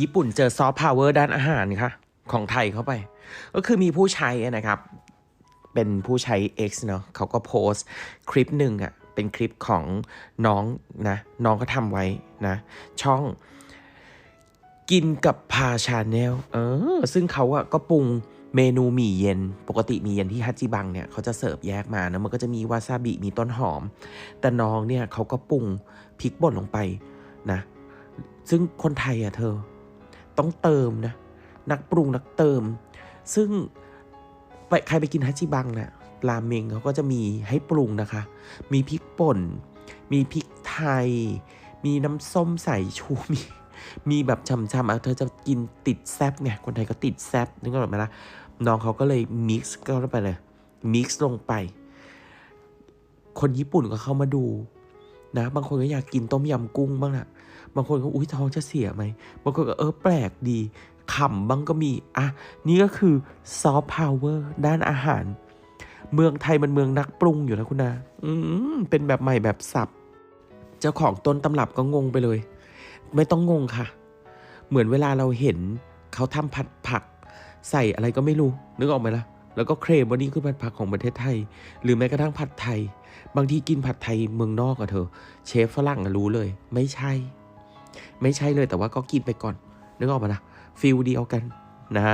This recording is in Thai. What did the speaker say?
ญี่ปุ่นเจอซอฟต์พาวเวอร์ด้านอาหารค่ะของไทยเข้าไป ก็คือมีผู้ใช้นะครับ เป็นผู้ใช้ X เนาะเขาก็โพสต์คลิปหนึ่งอะเป็นคลิปของน้องนะ น้องก็ทำไว้นะ ช่องกินกับพาชาแนลเออ ซึ่งเขาอะก็ปรุงเมนูหมี่เย็น ปกติหมี่เย็นที่ฮัจจิบังเนี่ยเขาจะเสิร์ฟแยกมานะมันก็จะมีวาซาบิมีต้นหอม แต่น้องเนี่ยเขาก็ปรุงพริกป่นลงไปนะ ซึ่งคนไทยอะเธอ ต้องเติมนะ นักปรุงนักเติม ซึ่งไปใครไปกินฮัจิบังนะ่ะราเมงเขาก็จะมีให้ปรุงนะคะ มีพริกป่น มีพริกไทย มีน้ำส้มสายชูมีมีแบบช่ำๆอะเธอจะกินติดแซบไงคนไทยก็ติดแซบนึกออกไหมล่ะน้องเขาก็เลยมิกซ์ก็ไปเลยมิกซ์ลงไป คนญี่ปุ่นก็เข้ามาดู นะ บางคนก็อยากกินต้มยำกุ้งบ้างละบางคนก็อุ้ยท้องจะเสียไหม บางคนก็เออแปลกดีขำบ้างก็มี อะ นี่ก็คือซอฟต์พาวเวอร์ด้านอาหาร เมืองไทยมันเมืองนักปรุงอยู่นะคุณนาอืมเป็นแบบใหม่แบบสับ เจ้าของต้นตำรับก็งงไปเลย ไม่ต้องงงค่ะ เหมือนเวลาเราเห็นเขาทำผัดผัก ใส่อะไรก็ไม่รู้ นึกออกไหมล่ะ แล้วก็เครมว่านี่คือผัดผักของประเทศไทย หรือแม้กระทั่งผัดไทย บางทีกินผัดไทยเมืองนอกอะเธอ เชฟฝรั่งอะรู้เลย ไม่ใช่ ไม่ใช่เลยแต่ว่าก็กินไปก่อนนึกออกปะนะฟิลเดียวกันนะ